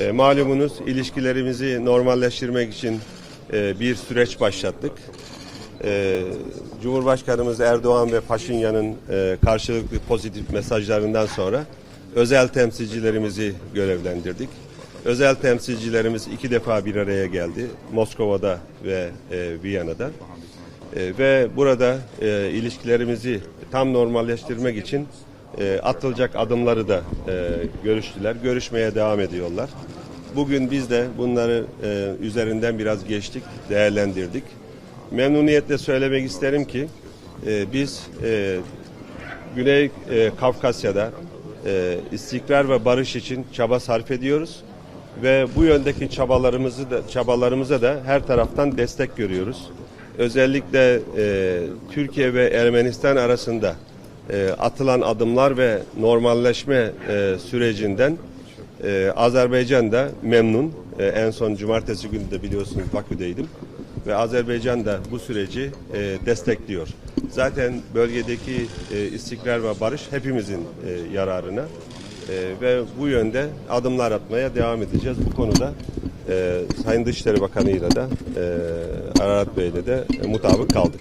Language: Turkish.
E, malumunuz ilişkilerimizi normalleştirmek için e, bir süreç başlattık. E, Cumhurbaşkanımız Erdoğan ve Paşinyan'ın e, karşılıklı pozitif mesajlarından sonra özel temsilcilerimizi görevlendirdik. Özel temsilcilerimiz iki defa bir araya geldi. Moskova'da ve e, Viyana'da. E, ve burada e, ilişkilerimizi tam normalleştirmek için e, atılacak adımları da e, görüştüler. Görüşmeye devam ediyorlar. Bugün biz de bunları e, üzerinden biraz geçtik, değerlendirdik. Memnuniyetle söylemek isterim ki e, biz e, Güney e, Kafkasya'da e, istikrar ve barış için çaba sarf ediyoruz ve bu yöndeki çabalarımızı da çabalarımıza da her taraftan destek görüyoruz. Özellikle e, Türkiye ve Ermenistan arasında e, atılan adımlar ve normalleşme e, sürecinden e, Azerbaycan da memnun. En son cumartesi günü de biliyorsunuz Bakü'deydim ve Azerbaycan da bu süreci destekliyor. Zaten bölgedeki istikrar ve barış hepimizin yararına ve bu yönde adımlar atmaya devam edeceğiz. Bu konuda e, Sayın Dışişleri Bakanı ile de e, Ararat Bey'le de e, mutabık kaldık.